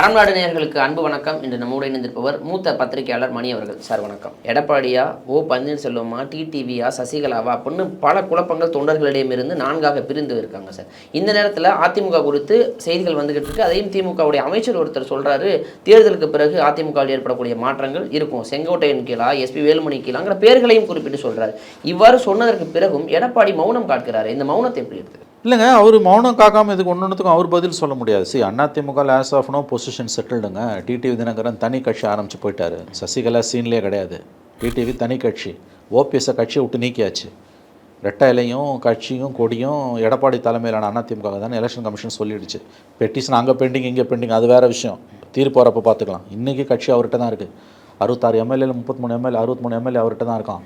அறம்நாடு நேயர்களுக்கு அன்பு வணக்கம். இன்று நம்மோடு இணைந்திருப்பவர் மூத்த பத்திரிகையாளர் மணி அவர்கள். சார் வணக்கம். எடப்பாடியா ஓ பன்னீர்செல்வமா டிடிவியா சசிகலாவா அப்படின்னு பல குழப்பங்கள் தொண்டர்களிடமிருந்து நான்காக பிரிந்து இருக்காங்க சார். இந்த நேரத்தில் அதிமுக குறித்து செய்திகள் வந்துகிட்டு இருக்கு. அதையும் திமுகவுடைய அமைச்சர் ஒருத்தர் சொல்றாரு தேர்தலுக்கு பிறகு அதிமுகவில் ஏற்படக்கூடிய மாற்றங்கள் இருக்கும். செங்கோட்டையன் கீழா எஸ்பி வேலுமணி கீழாங்கிற பேர்களையும் குறிப்பிட்டு சொல்றாரு. இவ்வாறு சொன்னதற்கு பிறகும் எடப்பாடி மௌனம் காட்கிறாரு. இந்த மௌனத்தை எப்படி இருக்குது இல்லைங்க அவர் மௌனம் காக்காமல் இதுக்கு ஒன்று ஒன்றுத்துக்கும் அவர் பதில் சொல்ல முடியாது. C AIADMK lays off no position செட்டில்டுங்க TTV Dhinakaran தனி கட்சி ஆரம்பித்து போயிட்டார். சசிகலா சீன்லேயே கிடையாது. டிடிவி தனி கட்சி. ஓபிஎஸ்ஸை கட்சியை விட்டு நீக்கியாச்சு. ரெட்டையிலையும் கட்சியும் கொடியும் எடப்பாடி தலைமையிலான அதிமுக தானே எலெக்ஷன் கமிஷன் சொல்லிடுச்சு. பெட்டிஷன் அங்கே பெண்டிங் இங்கே பெண்டிங் அது வேறு விஷயம். தீர்ப்பு வரப்போ பார்த்துக்கலாம். இன்றைக்கி கட்சி அவர்கிட்ட தான் இருக்குது அறுபத்தாறு எம்எல்ஏல முப்பத்தி மூணு எம்எல்ஏ அறுபத்தி மூணு எம்எல்ஏ அவர்கிட்ட தான் இருக்கான்.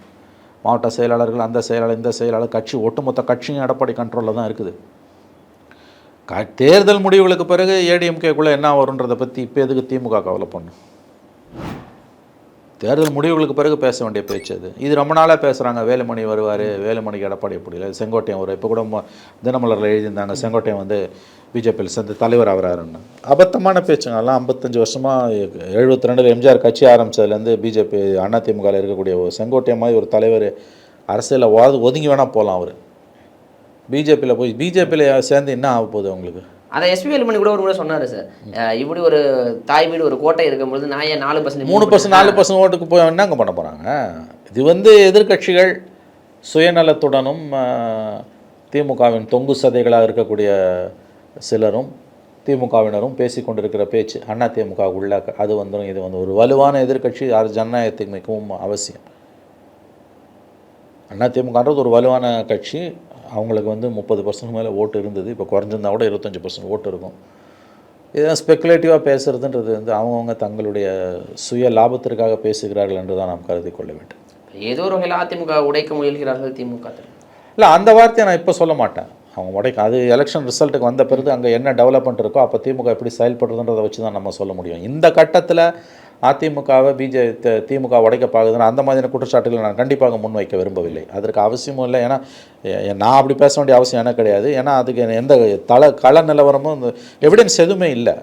மாவட்ட செயலாளர்கள் அந்த செயலாளர் இந்த செயலாளர் கட்சி ஒட்டுமொத்த கட்சியும் எடப்பாடி கண்ட்ரோலில் தான் இருக்குது. க தேர்தல் முடிவுகளுக்கு பிறகு ஏடிஎம்கேக்குள்ளே என்ன வருன்றதை பற்றி இப்போ எதுக்கு திமுக கவலை பண்ணும்? தேர்தல் முடிவுகளுக்கு பிறகு பேச வேண்டிய பேச்சு அது. இது ரொம்ப நாளாக பேசுகிறாங்க வேலுமணி வருவார் வேலுமணிக்கு எடப்பாடி எப்படி இல்லை? செங்கோட்டையன் வரும் இப்போ கூட தினமலரில் எழுதியிருந்தாங்க. செங்கோட்டையன் வந்து பிஜேபியில் சேர்ந்து தலைவர் ஆகிறாருன்னு அபத்தமான பேச்சுங்க. அதெல்லாம் ஐம்பத்தஞ்சு வருஷமாக எழுபத்தி ரெண்டில் எம்ஜிஆர் கட்சி ஆரம்பித்ததுலேருந்து பிஜேபி அதிமுகவில் இருக்கக்கூடிய ஒரு செங்கோட்டையன் மாதிரி ஒரு தலைவர் அரசியலில் வாது ஒதுங்கி வேணால் போகலாம் அவர். பிஜேபியில் போய் பிஜேபியில் சேர்ந்து என்ன ஆக போகுது அவங்களுக்கு? அதை எஸ்பி வேலுமணி கூட ஒரு முறை சொன்னாரு சார். இப்படி ஒரு தாய் வீடு ஒரு கோட்டை இருக்கும்பொழுது நான் ஏன் நாலு பர்சன்ட் மூணு பர்சன்ட் நாலு பர்சன்ட் ஓட்டுக்கு போய் என்னங்க பண்ண போகிறாங்க இது வந்து எதிர்க்கட்சிகள் சுயநலத்துடனும் திமுகவின் தொங்கு சதைகளாக இருக்கக்கூடிய சிலரும் திமுகவினரும் பேசி கொண்டிருக்கிற பேச்சு அண்ணா திமுக உள்ள அது வந்துடும் இது வந்து ஒரு வலுவான எதிர்க்கட்சி அது ஜனநாயகத்துக்கு மிகவும் அவசியம். அண்ணா திமுகன்றது ஒரு வலுவான கட்சி. அவங்களுக்கு வந்து முப்பது பர்சன்ட் மேலே ஓட்டு இருந்தது. இப்போ குறைஞ்சிருந்தா கூட இருபத்தஞ்சி பர்சன்ட் ஓட்டு இருக்கும். இதெல்லாம் ஸ்பெக்குலேட்டிவாக பேசுறதுன்றது வந்து அவங்கவுங்க தங்களுடைய சுய லாபத்திற்காக பேசுகிறார்கள் என்று தான் நாம் கருதி கொள்ள வேண்டும். ஏதோ ஒரு வகையில் அதிமுக உடைக்க முயல்கிறார்கள் திமுக இல்லை அந்த வார்த்தையை நான் இப்போ சொல்ல மாட்டேன். அவங்க உடைக்க அது எலெக்ஷன் ரிசல்ட்டுக்கு வந்த பிறகு அங்கே என்ன டெவலப்மெண்ட் இருக்கோ அப்போ திமுக எப்படி செயல்படுறதுன்றதை வச்சு தான் நம்ம சொல்ல முடியும். இந்த கட்டத்தில் அதிமுகவை பிஜே திமுக உடைக்க பார்க்குதுன்னா அந்த மாதிரியான குற்றச்சாட்டுகளை நான் கண்டிப்பாக முன்வைக்க விரும்பவில்லை. அதற்கு அவசியமும் இல்லை. ஏன்னா நான் அப்படி பேச வேண்டிய அவசியம் எனக்கு கிடையாது. ஏன்னா அதுக்கு எந்த தள கள நிலவரமும் எவிடன்ஸ் எதுவுமே இல்லை.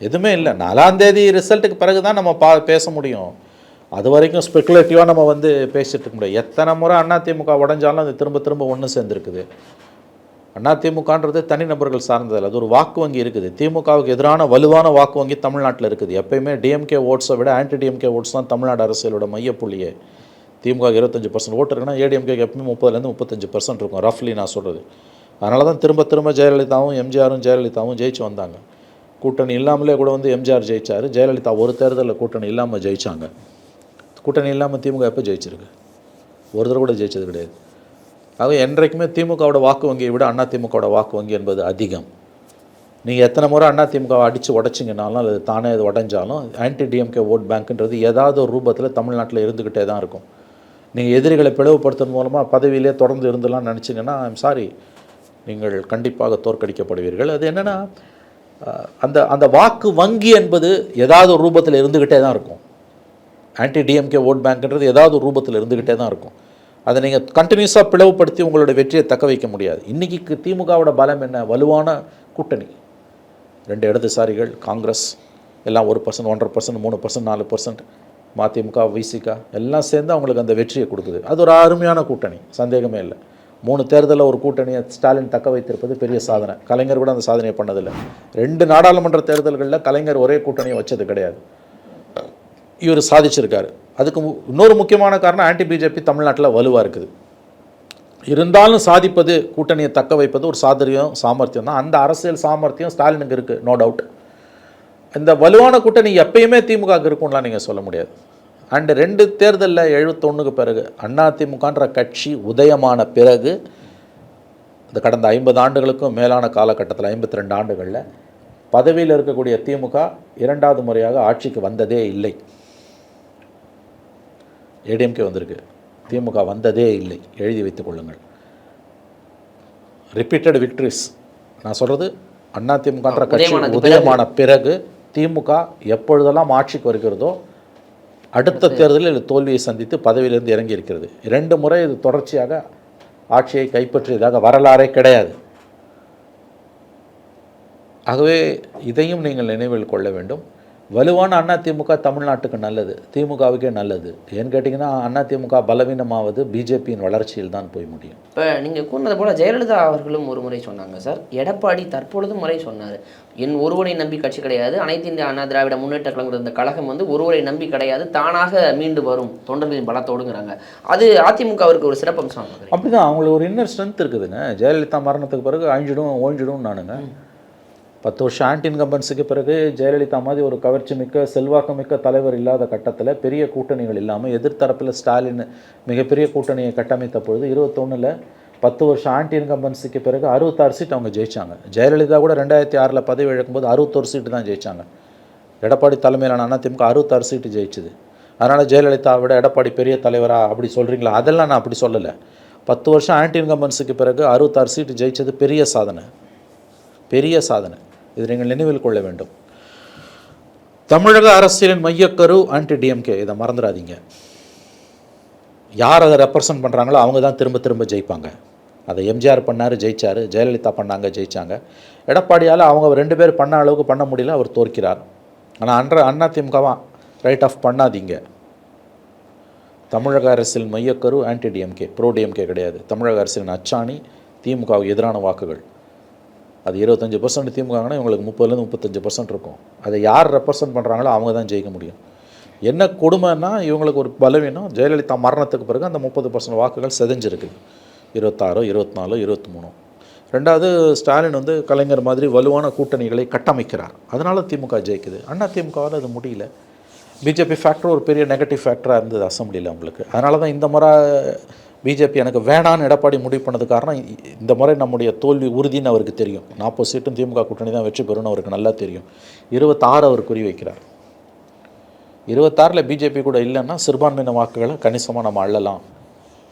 எதுவுமே இல்லை. நாலாம் தேதி ரிசல்ட்டுக்கு பிறகு தான் நம்ம பா பேச முடியும். அது வரைக்கும் ஸ்பெகுலேட்டிவாக நம்ம வந்து பேசிட்டு இருக்க முடியாது. எத்தனை முறை அதிமுக உடஞ்சாலும் அது திரும்ப திரும்ப ஒன்று சேர்ந்துருக்குது. அண்ணா திமுகன்றது தனிநபர்கள் சார்ந்ததில்ல. அது ஒரு வாக்கு வங்கி இருக்குது. திமுகவுக்கு எதிரான வலுவான வாக்கு வங்கி தமிழ்நாட்டில் இருக்குது. எப்பயுமே டிஎம்கே ஓட்ஸை விட ஆன்டி டிஎம்கே ஓட்ஸ் தான் தமிழ்நாடு அரசியலோட மையப்புள்ளியே. திமுக இருபத்தஞ்சு பர்சன்ட் ஓட்டு இருக்குன்னா ஏடிஎம்கேக்கு எப்பவுமே முப்பதுலேருந்து முப்பத்தஞ்சு பர்சன்ட் இருக்கும் ரஃப்லி நான் சொல்கிறது அதனால தான் திரும்ப திரும்ப ஜெயலலிதாவும் எம்ஜிஆரும் ஜெயலலிதாவும் ஜெயிச்சு வந்தாங்க. கூட்டணி இல்லாமலே கூட வந்து எம்ஜிஆர் ஜெயிச்சார். ஜெயலலிதா ஒரு தேர்தலில் கூட்டணி இல்லாமல் ஜெயிச்சாங்க. கூட்டணி இல்லாமல் திமுக எப்போ ஜெயிச்சிருக்கு? ஒரு தடவை கூட ஜெயிச்சது கிடையாது. ஆக என்றைக்குமே திமுகவோட வாக்கு வங்கியை விட அண்ணா திமுகவோட வாக்கு வங்கி என்பது அதிகம். நீங்கள் எத்தனை முறை அண்ணா திமுகவை அடித்து உடச்சிங்கனாலும் அது தானே அது உடஞ்சாலும் ஆன்டி டிஎம்கே ஓட் பேங்க்ன்றது ஏதாவது ஒரு ரூபத்தில் தமிழ்நாட்டில் இருந்துக்கிட்டே தான் இருக்கும். நீங்கள் எதிரிகளை பிளவுபடுத்துறது மூலமாக பதவியிலே தொடர்ந்து இருந்தலாம் நினச்சிங்கன்னா ஐம் சாரி நீங்கள் கண்டிப்பாக தோற்கடிக்கப்படுவீர்கள். அது என்னென்னா அந்த அந்த வாக்கு வங்கி என்பது ஏதாவது ஒரு ரூபத்தில் இருந்துக்கிட்டே தான் இருக்கும். ஆன்டி டிஎம்கே ஓட் பேங்க்ன்றது ஏதாவது ஒரு ரூபத்தில் இருந்துக்கிட்டே தான் இருக்கும். அதை நீங்கள் கண்டினியூஸாக பிளவுபடுத்தி உங்களோட வெற்றியை தக்க வைக்க முடியாது. இன்றைக்கி திமுகவோட பலம் என்ன? வலுவான கூட்டணி. ரெண்டு இடதுசாரிகள் காங்கிரஸ் எல்லாம் ஒரு பர்சன்ட் ஒன்றரை பர்சன்ட் மூணு பர்சன்ட் நாலு பர்சன்ட் மதிமுக விசிகா எல்லாம் சேர்ந்து அவங்களுக்கு அந்த வெற்றியை கொடுக்குது. அது ஒரு அருமையான கூட்டணி. சந்தேகமே இல்லை. மூணு தேர்தலில் ஒரு கூட்டணியை ஸ்டாலின் தக்க வைத்திருப்பது பெரிய சாதனை. கலைஞர் கூட அந்த சாதனையை பண்ணதில்லை. ரெண்டு நாடாளுமன்ற தேர்தல்களில் கலைஞர் ஒரே கூட்டணியை வச்சது கிடையாது. இவர் சாதிச்சிருக்காரு. அதுக்கு மு- இன்னொரு முக்கியமான காரணம் ஆன்டி பிஜேபி தமிழ்நாட்டில் வலுவாக இருக்குது. இருந்தாலும் சாதிப்பது கூட்டணியை தக்க வைப்பது ஒரு சாதுரியம் சாமர்த்தியம் தான். அந்த அரசியல் சாமர்த்தியம் ஸ்டாலினுக்கு இருக்குது நோ டவுட் இந்த வலுவான கூட்டணி எப்பயுமே திமுக இருக்கும்லாம் நீங்கள் சொல்ல முடியாது. அண்டு ரெண்டு தேர்தலில் எழுபத்தொன்னுக்கு பிறகு அண்ணா திமுகன்ற கட்சி உதயமான பிறகு இந்த கடந்த ஐம்பது ஆண்டுகளுக்கும் மேலான காலகட்டத்தில் ஐம்பத்தி ரெண்டு ஆண்டுகளில் பதவியில் இருக்கக்கூடிய திமுக இரண்டாவது முறையாக ஆட்சிக்கு வந்ததே இல்லை. ஏடிஎம்கே வந்திருக்கு. திமுக வந்ததே இல்லை. எழுதி வைத்துக் கொள்ளுங்கள். ரிப்பீட்டட் விக்ட்ரிஸ் நான் சொல்கிறது அண்ணா திமுகன்ற கட்சி உதயமான பிறகு திமுக எப்பொழுதெல்லாம் ஆட்சிக்கு வருகிறதோ அடுத்த தேர்தலில் தோல்வியை சந்தித்து பதவியிலிருந்து இறங்கி இருக்கிறது. இரண்டு முறை இது தொடர்ச்சியாக ஆட்சியை கைப்பற்றியதாக வரலாறே கிடையாது. ஆகவே இதையும் நீங்கள் நினைவில் கொள்ள வேண்டும். வலுவான அண்ணா திமுக தமிழ்நாட்டுக்கு நல்லது திமுகவுக்கே நல்லது. ஏன்னு கேட்டிங்கன்னா அண்ணா திமுக பலவீனமாவது பிஜேபியின் வளர்ச்சியில் தான் போய் முடியும். இப்போ நீங்கள் கூறினது போல ஜெயலலிதா அவர்களும் ஒரு முறை சொன்னாங்க சார். எடப்பாடி தற்பொழுதும் முறை சொன்னார். என் ஒருவரை நம்பி கட்சி கிடையாது. அனைத்து இந்திய அண்ணா திராவிட முன்னேற்ற கழகம் இந்த கழகம் வந்து ஒருவரை நம்பி கிடையாது. தானாக மீண்டு வரும். தொண்டர்களின் பலத்தோடுங்கிறாங்க. அது அதிமுகவிற்கு ஒரு சிறப்பம்சம். அப்படிதான் அவங்களுக்கு ஒரு இன்னர் ஸ்ட்ரென்த் இருக்குதுங்க ஜெயலலிதா மரணத்துக்கு பிறகு அழிஞ்சிடும் ஓஞ்சிடும் நானுங்க. பத்து வருஷம் ஆன்டி இன்கம்பன்ஸுக்கு பிறகு ஜெயலலிதா மாதிரி ஒரு கவர்ச்சி மிக்க செல்வாக்கு மிக்க தலைவர் இல்லாத கட்டத்தில் பெரிய கூட்டணிகள் இல்லாமல் எதிர்த்தரப்பில் ஸ்டாலின் மிகப்பெரிய கூட்டணியை கட்டமைத்த பொழுது இருபத்தொன்னில் பத்து வருஷம் ஆன்டி இன்கம்பன்ஸுக்கு பிறகு அறுபத்தாறு சீட் அவங்க ஜெயிச்சாங்க. ஜெயலலிதா கூட ரெண்டாயிரத்தி ஆறில் பதவி இழக்கும்போது அறுபத்தொரு சீட்டு தான் ஜெயிச்சாங்க. எடப்பாடி தலைமையிலான அதிமுக அறுபத்தாறு சீட்டு ஜெயிச்சுது. அதனால் ஜெயலலிதாவை விட எடப்பாடி பெரிய தலைவரா அப்படி சொல்கிறீங்களா அதெல்லாம் நான் அப்படி சொல்லலை. பத்து வருஷம் ஆன்டி இன்கம்பன்ஸுக்கு பிறகு அறுபத்தாறு சீட்டு ஜெயிச்சது பெரிய சாதனை. பெரிய சாதனை. இது நீங்கள் நினைவில் கொள்ள வேண்டும். தமிழக அரசியலின் மையக்கரு ஆன்டி டிஎம்கே இதை மறந்துடாதீங்க. யார் அதை ரெப்ரசன்ட் பண்ணுறாங்களோ அவங்க தான் திரும்ப திரும்ப ஜெயிப்பாங்க. அதை எம்ஜிஆர் பண்ணார் ஜெயிச்சார். ஜெயலலிதா பண்ணாங்க ஜெயிச்சாங்க. எடப்பாடியால் அவங்க ரெண்டு பேர் பண்ண அளவுக்கு பண்ண முடியல அவர் தோற்கிறார். ஆனால் அன்ற அண்ணா திமுகவா ரைட் ஆஃப் பண்ணாதீங்க. தமிழக அரசியல் மையக்கரு ஆன்டி டிஎம்கே ப்ரோ டிஎம்கே கிடையாது. தமிழக அரசியலின் அச்சாணி திமுகவுக்கு எதிரான வாக்குகள். அது இருபத்தஞ்சி பர்சன்ட் திமுகங்கன்னா இவங்களுக்கு முப்பதுலேருந்து முப்பத்தஞ்சு பர்சன்ட் இருக்கும். அதை யார் ரெப்ரசன்ட் பண்ணுறாங்களோ அவங்க தான் ஜெயிக்க முடியும். என்ன கொடுமைன்னா இவங்களுக்கு ஒரு பலவீனம் ஜெயலலிதா மரணத்துக்கு பிறகு அந்த முப்பது பர்சன்ட் வாக்குகள் செதஞ்சிருக்கு. இருபத்தாறோ இருபத்தினாலோ இருபத்தி மூணோ. ரெண்டாவது ஸ்டாலின் வந்து கலைஞர் மாதிரி வலுவான கூட்டணிகளை கட்டமைக்கிறார். அதனால் திமுக ஜெயிக்குது. அண்ணா திமுகவால் அது முடியல. பிஜேபி ஃபேக்டர் ஒரு பெரிய நெகட்டிவ் ஃபேக்டராக இருந்தது அசம்பிளியில் அவங்களுக்கு. அதனால தான் இந்த முறை பிஜேபி எனக்கு வேணான்னு எடப்பாடி முடிவு பண்ணது காரணம் இந்த முறை நம்முடைய தோல்வி உறுதின்னு அவருக்கு தெரியும். நாற்பது சீட்டும் திமுக கூட்டணி தான் வெற்றி பெறும்னு அவருக்கு நல்லா தெரியும். இருபத்தாறு அவர் குறி வைக்கிறார். இருபத்தாறில் பிஜேபி கூட இல்லைன்னா சிறுபான்மையின வாக்குகளை கணிசமாக நம்ம அள்ளலாம்.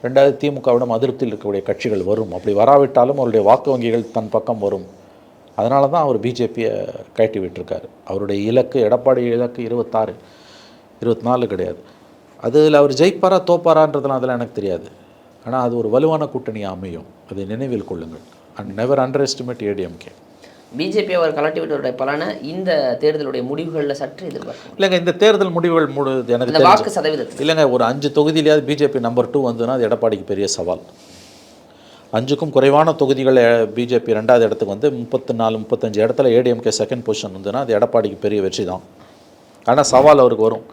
ரெண்டாவது திமுகவிடம் அதிருப்தியில் இருக்கக்கூடிய கட்சிகள் வரும். அப்படி வராவிட்டாலும் அவருடைய வாக்கு வங்கிகள் தன் பக்கம் வரும். அதனால தான் அவர் பிஜேபியை கழட்டி விட்டுருக்காரு. அவருடைய இலக்கு எடப்பாடி இலக்கு இருபத்தாறு. இருபத்தி நாலு கிடையாது. அதில் அவர் ஜெயிப்பாரா தோப்பாரான்றதுலாம் அதெல்லாம் எனக்கு தெரியாது. ஆனால் அது ஒரு வலுவான கூட்டணியாக அமையும். அதை நினைவில் கொள்ளுங்கள். And never underestimate ADMK BJP அவர் கலட்டி விட்டவருடைய பலனை இந்த தேர்தலுடைய முடிவுகளில் சற்று எதிர்பார்க்கும் இல்லைங்க இந்த தேர்தல் முடிவுகள் முழு எனக்கு வாக்கு சதவீதத்தில். இல்லைங்க ஒரு அஞ்சு தொகுதியிலேயாவது பிஜேபி நம்பர் டூ வந்ததுன்னா அது எடப்பாடிக்கு பெரிய சவால். அஞ்சுக்கும் குறைவான தொகுதிகள் பிஜேபி ரெண்டாவது இடத்துக்கு வந்து முப்பத்தி நாலு முப்பத்தஞ்சு இடத்துல ஏடிஎம்கே செகண்ட் பொசிஷன் வந்ததுன்னா அது எடப்பாடிக்கு பெரிய வெற்றி தான் ஆனால் சவால் அவருக்கு வரும்.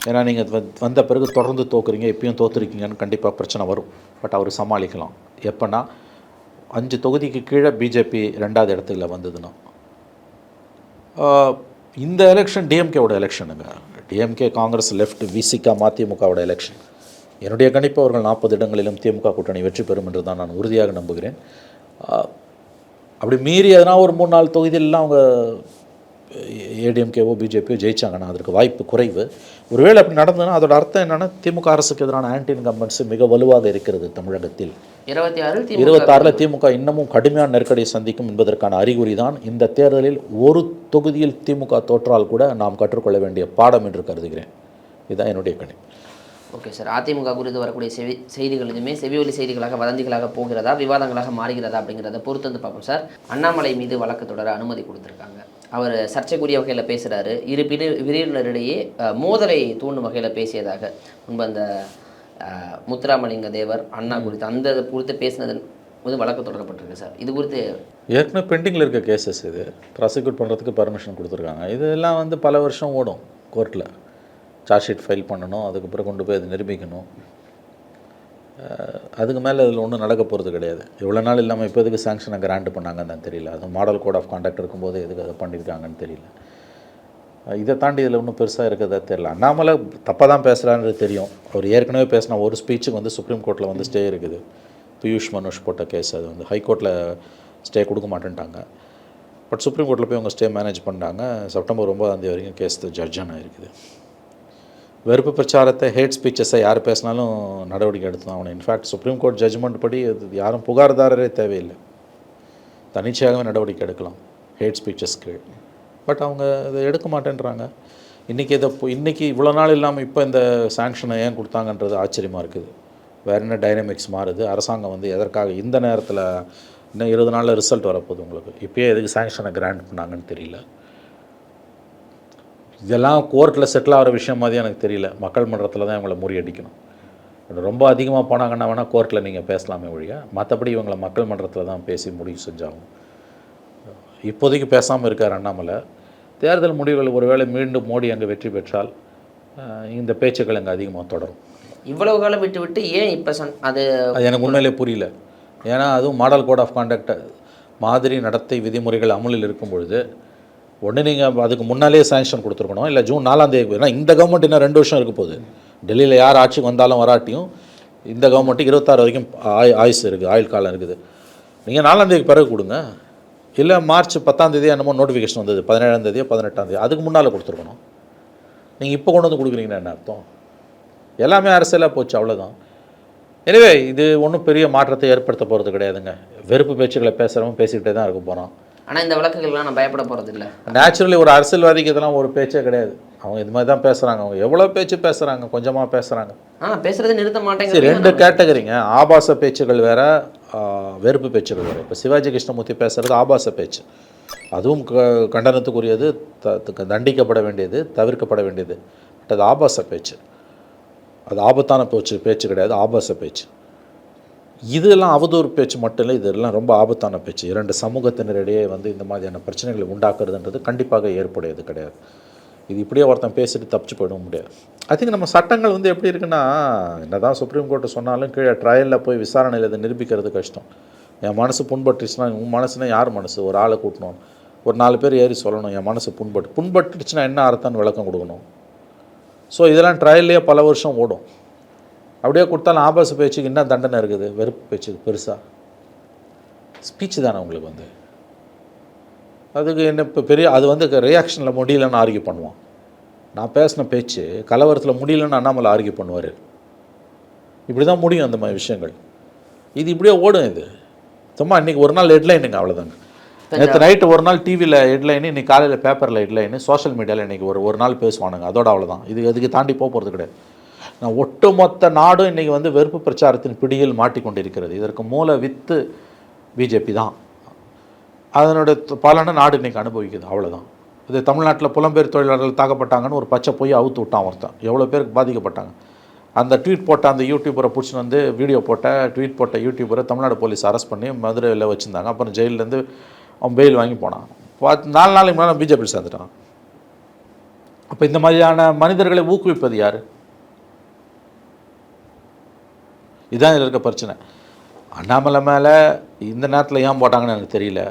ஏன்னா நீங்கள் வந்த பிறகு தொடர்ந்து தோக்குறீங்க எப்பயும் தோத்துருக்கீங்கன்னு கண்டிப்பாக பிரச்சனை வரும் பட் அவர் சமாளிக்கலாம் எப்போன்னா அஞ்சு தொகுதிக்கு கீழே பிஜேபி ரெண்டாவது இடத்துல வந்ததுன்னா இந்த எலெக்ஷன் டிஎம்கேவோட எலெக்ஷனுங்க டிஎம்கே காங்கிரஸ் லெஃப்ட் விசிகா மதிமுகவோட எலெக்ஷன் என்னுடைய கணிப்பு அவர்கள் நாற்பது இடங்களிலும் திமுக கூட்டணி வெற்றி பெறும் என்று தான் நான் உறுதியாக நம்புகிறேன் அப்படி மீறி எதனா ஒரு மூணு நாலு தொகுதியிலலாம் அவங்க ஏடிஎம்கேவோ பிஜேபியோ ஜெயிச்சாங்கன்னா அதற்கு வாய்ப்பு குறைவு ஒருவேளை அப்படி நடந்ததுன்னா அதோட அர்த்தம் என்னன்னா திமுக அரசுக்கு எதிரான ஆன்டி இன்கம்பன்ஸ் மிக வலுவாக இருக்கிறது தமிழகத்தில். இருபத்தி திமுக இருபத்தாறில் திமுக இன்னமும் கடுமையான நெருக்கடியை சந்திக்கும் என்பதற்கான அறிகுறி தான் இந்த தேர்தலில் ஒரு தொகுதியில் திமுக தோற்றால் கூட நாம் கற்றுக்கொள்ள வேண்டிய பாடம் என்று கருதுகிறேன். இதுதான் என்னுடைய கணிப்பு. Okay sir. அதிமுக குறித்து வரக்கூடிய செவி செய்திகள் எதுவுமே செவியொலி செய்திகளாக வதந்திகளாக போகிறதா விவாதங்களாக மாறுகிறதா அப்படிங்கிறத பொறுத்து வந்து பார்ப்போம் சார். அண்ணாமலை மீது வழக்கு தொடர அனுமதி கொடுத்துருக்காங்க. அவர் சர்ச்சைக்குரிய வகையில் பேசுகிறாரு இரு பிரி பிரிவினரிடையே அஹ், மோதலை தூண்டும் வகையில் பேசியதாக முன்பு அந்த முத்துராமலிங்க தேவர் அண்ணா குறித்து அந்த குறித்து பேசினது வந்து வழக்கு தொடரப்பட்டிருக்கு சார். இது குறித்து ஏற்கனவே பெண்டிங்கில் இருக்க கேசஸ் இது. ப்ராசிக்யூட் பண்ணுறதுக்கு பர்மிஷன் கொடுத்துருக்காங்க. இதெல்லாம் வந்து பல வருஷம் ஓடும் கோர்ட்டில் சார்ஜ் ஷீட் ஃபைல் பண்ணணும் அதுக்கப்புறம் கொண்டு போய் அதை நிரூபிக்கணும். அதுக்கு மேலே அதில் ஒன்றும் நடக்க போகிறது கிடையாது. இவ்வளோ நாள் இல்லாமல் இப்போ எதுக்கு சாங்ஷனை கிராண்ட் பண்ணாங்கன்னு தான் தெரியல. அது மாடல் கோட் ஆஃப் கான்டாக்ட் இருக்கும்போது எதுக்கு அதை பண்ணியிருக்காங்கன்னு தெரியல. இதை தாண்டி இதில் ஒன்றும் பெருசாக இருக்கிறதா தெரியல. அண்ணாமலை தப்பாக தான் பேசுகிறான்றது தெரியும். அவர் ஏற்கனவே பேசின ஒரு ஸ்பீச்சுக்கு வந்து சுப்ரீம் கோர்ட்டில் வந்து ஸ்டே இருக்குது. பியூஷ் மனுஷ் போட்ட கேஸ் அது வந்து. ஹைகோர்ட்டில் ஸ்டே கொடுக்க மாட்டேன்ட்டாங்க. பட் சுப்ரீம் கோர்ட்டில் போய் அவங்க ஸ்டே மேனேஜ் பண்ணாங்க செப்டம்பர் ஒன்பதாந்தேதி வரைக்கும் கேஸ் ஜட்ஜான இருக்குது. வெறுப்பு பிரச்சாரத்தை ஹேட் ஸ்பீச்சஸை யார் பேசினாலும் நடவடிக்கை எடுத்து அவனை இன்ஃபேக்ட் சுப்ரீம் கோர்ட் ஜட்ஜ்மெண்ட் படி அது யாரும் புகார்தாரரே தேவையில்லை. தனிச்சையாகவே நடவடிக்கை எடுக்கலாம் ஹேட் ஸ்பீச்சஸ்க்கு பட் அவங்க இதை எடுக்க மாட்டேன்றாங்க. இன்றைக்கி இதை இன்றைக்கி இவ்வளோ நாள் இல்லாமல் இப்போ இந்த சாங்ஷனை ஏன் கொடுத்தாங்கன்றது ஆச்சரியமாக இருக்குது. வேறு என்ன டைனமிக்ஸ் மாறுது? அரசாங்கம் வந்து எதற்காக இந்த நேரத்தில் இன்னும் இருபது நாளில் ரிசல்ட் வரப்போகுது உங்களுக்கு? இப்போயே எதுக்கு சாங்ஷனை கிராண்ட் பண்ணாங்கன்னு தெரியல. இதெல்லாம் கோர்ட்டில் செட்டில் ஆகிற விஷயம் மாதிரி எனக்கு தெரியல. மக்கள் மன்றத்தில் தான் இவங்களை முறியடிக்கணும். ரொம்ப அதிகமாக போனாங்கன்னா வேணால் கோர்ட்டில் நீங்கள் பேசலாமே ஒழிய மற்றபடி இவங்களை மக்கள் மன்றத்தில் தான் பேசி முடிவு செஞ்சாகும் இப்போதைக்கு பேசாமல் இருக்கார் அண்ணாமலை. தேர்தல் முடிவுகள் ஒருவேளை மீண்டும் மோடி அங்கே வெற்றி பெற்றால் இந்த பேச்சுக்கள் அங்கே அதிகமாக தொடரும். இவ்வளவு காலம் விட்டு விட்டு ஏன் இப்போ சன் அது அது எனக்கு உண்மையிலே புரியல. ஏன்னா அதுவும் மாடல் கோட் ஆஃப் கான்டக்ட் மாதிரி நடத்தை விதிமுறைகள் அமலில் இருக்கும் பொழுது ஒன்று நீங்கள் அதுக்கு முன்னாலே சாங்ஷன் கொடுத்துருக்கணும். இல்லை ஜூன் நாலாம் தேதி ஏன்னா இந்த கவர்மெண்ட் இன்னும் ரெண்டு வருஷம் இருக்க போகுது. டெல்லியில் யார் ஆட்சிக்கு வந்தாலும் வராட்டியும் இந்த கவர்மெண்ட்டுக்கு இருபத்தாறு வரைக்கும் ஆய் ஆயுஸ் இருக்குது ஆயுள் காலம் இருக்குது. நீங்கள் நாலாம் தேதி பிறகு கொடுங்க. இல்லை மார்ச் பத்தாம் தேதி என்னமோ நோட்டிஃபிகேஷன் வந்தது பதினேழாம் தேதியோ பதினெட்டாம் தேதி அதுக்கு முன்னால் கொடுத்துருக்கணும். நீங்கள் இப்போ கொண்டு வந்து கொடுக்குறீங்கன்னா என்ன அர்த்தம்? எல்லாமே அரசியலாக போச்சு அவ்வளோதான் எனவே இது ஒன்றும் பெரிய மாற்றத்தை ஏற்படுத்த போகிறது கிடையாதுங்க. வெறுப்பு பேச்சுக்களை பேசுகிறவங்க பேசிக்கிட்டே தான் இருக்க போகிறான் ஆனால் இந்த வழக்குகள்லாம் நான் பயப்பட போகிறது இல்லை நேச்சுரலி ஒரு அரசியல்வாதிக்கு இதெல்லாம் ஒரு பேச்சே கிடையாது. அவங்க இது மாதிரி தான் பேசுகிறாங்க அவங்க எவ்வளோ பேச்சு பேசுகிறாங்க கொஞ்சமாக பேசுகிறாங்க ஆ பேசுறது நிறுத்த சரி மாட்டேங்கிறீங்க ரெண்டு கேட்டகரிங்க. ஆபாச பேச்சுகள் வேற வெறுப்பு பேச்சுகள் வேறு. இப்போ சிவாஜி கிருஷ்ணமூர்த்தி பேசுகிறது ஆபாச பேச்சு. அதுவும் க கண்டனத்துக்குரியது த- தண்டிக்கப்பட வேண்டியது தவிர்க்கப்பட வேண்டியது. பட் அது ஆபாச பேச்சு. அது ஆபத்தான பேச்சு பேச்சு கிடையாது ஆபாச பேச்சு. இதெல்லாம் அவதூறு பேச்சு மட்டும் இல்லை இதெல்லாம் ரொம்ப ஆபத்தான பேச்சு. இரண்டு சமூகத்தினரிடையே வந்து இந்த மாதிரியான பிரச்சனைகளை உண்டாக்குறதுன்றது கண்டிப்பாக ஏற்புடையது கிடையாது. இது இப்படியே ஒருத்தன் பேசிட்டு தப்பிச்சு போயிட முடியாது. ஐ திங்க் நம்ம சட்டங்கள் வந்து எப்படி இருக்குன்னா என்னதான் சுப்ரீம் கோர்ட்டு சொன்னாலும் கீழே ட்ரையலில் போய் விசாரணையில் இதை நிரூபிக்கிறது கஷ்டம். என் மனசு புண்பட்டுருச்சுன்னா உன் மனசுனா யார் மனசு? ஒரு ஆளை கூட்டணும். ஒரு நாலு பேர் ஏறி சொல்லணும் என் மனசு புண்பட்டு. புண்பட்டுருச்சுன்னா என்ன அர்த்தம்னு விளக்கம் கொடுக்கணும்? ஸோ இதெல்லாம் ட்ரையல்லையே பல வருஷம் ஓடும். அப்படியே கொடுத்தாலும் ஆபாச பேச்சுக்கு என்ன தண்டனை இருக்குது? வெறுப்பு பேச்சுக்கு பெருசாக ஸ்பீச் தானே உங்களுக்கு வந்து. அதுக்கு என்ன இப்போ பெரிய அது வந்து ரியாக்ஷனில் முடியலன்னு ஆர்கியூ பண்ணுவான். நான் பேசின பேச்சு கலவரத்தில் முடியலன்னு அண்ணாமலை ஆர்கியூ பண்ணுவார். இப்படி தான் முடியும் அந்த மாதிரி விஷயங்கள். இது இப்படியே ஓடும் இது. சும்மா இன்றைக்கி ஒரு நாள் ஹெட்லைனுங்க அவ்வளோதாங்க நேற்று நைட்டு ஒரு நாள் டிவியில் ஹெட்லைனு இன்னைக்கு காலையில் பேப்பரில் ஹெட்லைனு சோஷியல் மீடியாவில் இன்றைக்கி ஒரு ஒரு நாள் பேசுவானுங்க. அதோட அவ்வளோதான் இது இதுக்கு தாண்டி போக போகிறது கிடையாது. ஒட்டுமொத்த நாடும் இன்றைக்கி வந்து வெறுப்பு பிரச்சாரத்தின் பிடியில் மாட்டிக்கொண்டிருக்கிறது. இதற்கு மூல வித்து பிஜேபி தான். அதனுடைய பலனை நாடு இன்றைக்கி அனுபவிக்குது. அவ்வளோதான் இது தமிழ்நாட்டில் புலம்பெயர் தொழிலாளர்கள் தாக்கப்பட்டாங்கன்னு ஒரு பச்சை போய் அவுத்து விட்டான் ஒருத்தன். எவ்வளோ பேருக்கு பாதிக்கப்பட்டாங்க? அந்த ட்வீட் போட்ட அந்த யூடியூபரை பிடிச்சின்னு வந்து வீடியோ போட்ட ட்வீட் போட்ட யூடியூபரை தமிழ்நாடு போலீஸ் அரெஸ்ட் பண்ணி மதுரையில் வச்சுருந்தாங்க. அப்புறம் ஜெயிலேருந்து அவன் பெயில் வாங்கி போனான். பார்த்து நாலு நாளைக்கு முன்னாடி பிஜேபி சேர்ந்துட்டான். அப்போ இந்த மாதிரியான மனிதர்களை ஊக்குவிப்பது யார்? இதுதான் இதில் இருக்க பிரச்சனை. அண்ணாமலை மேலே இந்த நேரத்தில் ஏன் போட்டாங்கன்னு எனக்கு தெரியல.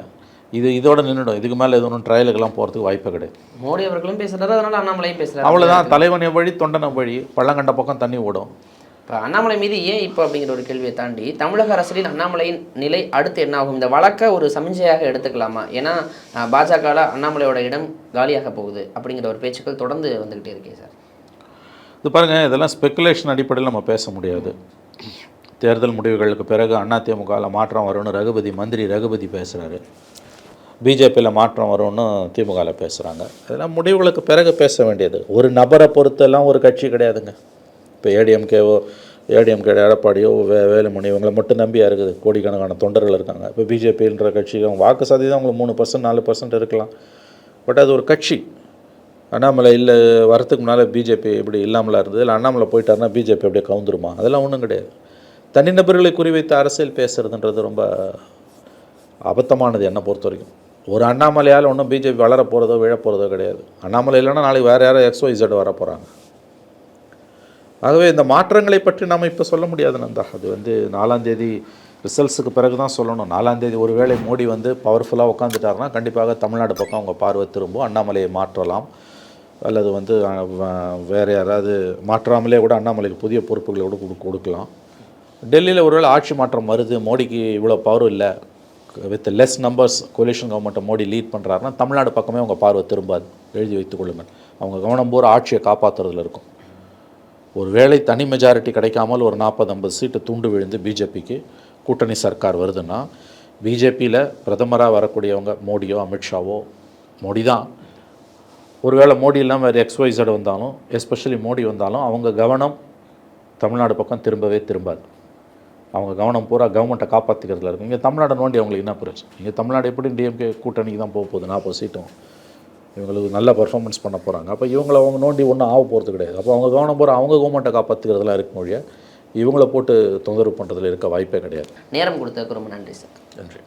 இது இதோட நின்றுடும் இதுக்கு மேலே எதுவும் ஒன்றும் ட்ரையலுக்கெல்லாம் போகிறதுக்கு வாய்ப்பே கிடையாது. மோடி அவர்களும் பேசுறாரு அதனால அண்ணாமலையும் பேசுறாரு. அவ்வளோதான் தலைவன் வழி தொண்டனை வழி பள்ளங்கண்ட பக்கம் தண்ணி ஓடும். இப்போ அண்ணாமலை மீது ஏன் இப்போ அப்படிங்கிற ஒரு கேள்வியை தாண்டி தமிழக அரசியலில் அண்ணாமலையின் நிலை அடுத்து என்ன ஆகும்? இந்த வழக்கை ஒரு சமிஞ்சையாக எடுத்துக்கலாமா? ஏன்னா பாஜகவில் அண்ணாமலையோட இடம் காலியாக போகுது அப்படிங்கிற ஒரு பேச்சுக்கள் தொடர்ந்து வந்துக்கிட்டே இருக்கே சார். இது பாருங்கள் இதெல்லாம் ஸ்பெக்குலேஷன் அடிப்படையில் நம்ம பேச முடியாது. தேர்தல் முடிவுகளுக்கு பிறகு அதிமுகவில் மாற்றம் வரும்னு ரகுபதி மந்திரி ரகுபதி பேசுகிறாரு பிஜேபியில் மாற்றம் வரும்னு திமுகவில் பேசுகிறாங்க இதெல்லாம் முடிவுகளுக்கு பிறகு பேச வேண்டியது. ஒரு நபரை பொறுத்தெல்லாம் ஒரு கட்சி கிடையாதுங்க. இப்போ ஏடிஎம்கேவோ ஏடிஎம்கே எடப்பாடியோ வே வேலுமணி இவங்களை மட்டும் நம்பியாக இருக்குது. கோடிக்கணக்கான தொண்டர்கள் இருக்காங்க. இப்போ பிஜேபின்ற கட்சி அவங்க வாக்கு சதவீதம் அவங்களுக்கு மூணு பர்சன்ட் நாலு பர்சன்ட் இருக்கலாம். பட் அது ஒரு கட்சி. அண்ணாமலை இல்லை வரத்துக்கு முன்னால் பிஜேபி இப்படி இல்லாமலாம் இருந்தது. இல்லை அண்ணாமலை போயிட்டாருன்னா பிஜேபி அப்படியே கவுந்துருமா? அதெல்லாம் ஒன்றும் கிடையாது. தனிநபர்களை குறிவைத்து அரசியல் பேசுகிறதுன்றது ரொம்ப அபத்தமானது என்னை பொறுத்த வரைக்கும். ஒரு அண்ணாமலையால் ஒன்றும் பிஜேபி வளர போகிறதோ விழ போகிறதோ கிடையாது. அண்ணாமலை இல்லைன்னா நாளைக்கு வேறு யாரோ எக்ஸோ இசட் வர போகிறாங்க ஆகவே இந்த மாற்றங்களை பற்றி நாம் இப்போ சொல்ல முடியாது நந்தா. அது வந்து நாலாம் தேதி ரிசல்ட்ஸுக்கு பிறகு தான் சொல்லணும். நாலாம் தேதி ஒருவேளை மோடி வந்து பவர்ஃபுல்லாக உட்காந்துட்டாருன்னா கண்டிப்பாக தமிழ்நாடு பக்கம் அவங்க பார்வை திரும்பும். அண்ணாமலையை மாற்றலாம். அல்லது வந்து வேறு யாராவது மாற்றாமலே கூட அண்ணாமலைக்கு புதிய பொறுப்புகளை கூட கொடு- கொடுக்கலாம். டெல்லியில் ஒருவேளை ஆட்சி மாற்றம் வருது மோடிக்கு இவ்வளோ பவர் இல்லை வித் லெஸ் நம்பர்ஸ் கொலிஷன் கவர்மெண்ட்டை மோடி லீட் பண்ணுறாருன்னா தமிழ்நாடு பக்கமே அவங்க பார்வை திரும்பாது எழுதி வைத்துக் கொள்ளுங்கள். அவங்க கவனம் பூரா ஆட்சியை காப்பாற்றுறதுல இருக்கும். ஒரு வேளை தனி மெஜாரிட்டி கிடைக்காமல் ஒரு நாற்பது ஐம்பது சீட்டு துண்டு விழுந்து பிஜேபிக்கு கூட்டணி சர்க்கார் வருதுன்னா பிஜேபியில் பிரதமராக வரக்கூடியவங்க மோடியோ அமித்ஷாவோ மோடி தான் ஒருவேளை மோடி இல்லாமல் வேறு எக்ஸ்ஒய்சட் வந்தாலும் எஸ்பெஷலி மோடி வந்தாலும் அவங்க கவனம் தமிழ்நாடு பக்கம் திரும்பவே திரும்பாது. அவங்க கவனம் பூரா கவர்மெண்ட்டை காப்பாற்றிக்கிறதுல இருக்கும். இங்கே தமிழ்நாடு நோண்டி அவங்களுக்கு என்ன பிரச்சனை இங்கே தமிழ்நாடு எப்படி டிஎம்கே கூட்டணிக்கு தான் போக போகுது? நாற்பது சீட்டும். இவங்களுக்கு நல்ல பர்ஃபார்மன்ஸ் பண்ண போகிறாங்க அப்போ இவங்கள அவங்க நோண்டி ஒன்றும் ஆக போகிறது கிடையாது. அப்போ அவங்க கவனம் பூரா அவங்க கவர்மெண்ட்டை காப்பாற்றிக்கிறதுலாம் இருக்கும் மொழியாக இவங்கள போட்டு தொந்தரவு பண்ணுறதுல இருக்க வாய்ப்பே கிடையாது. நேரம் கொடுத்ததுக்கு ரொம்ப நன்றி சார். நன்றி.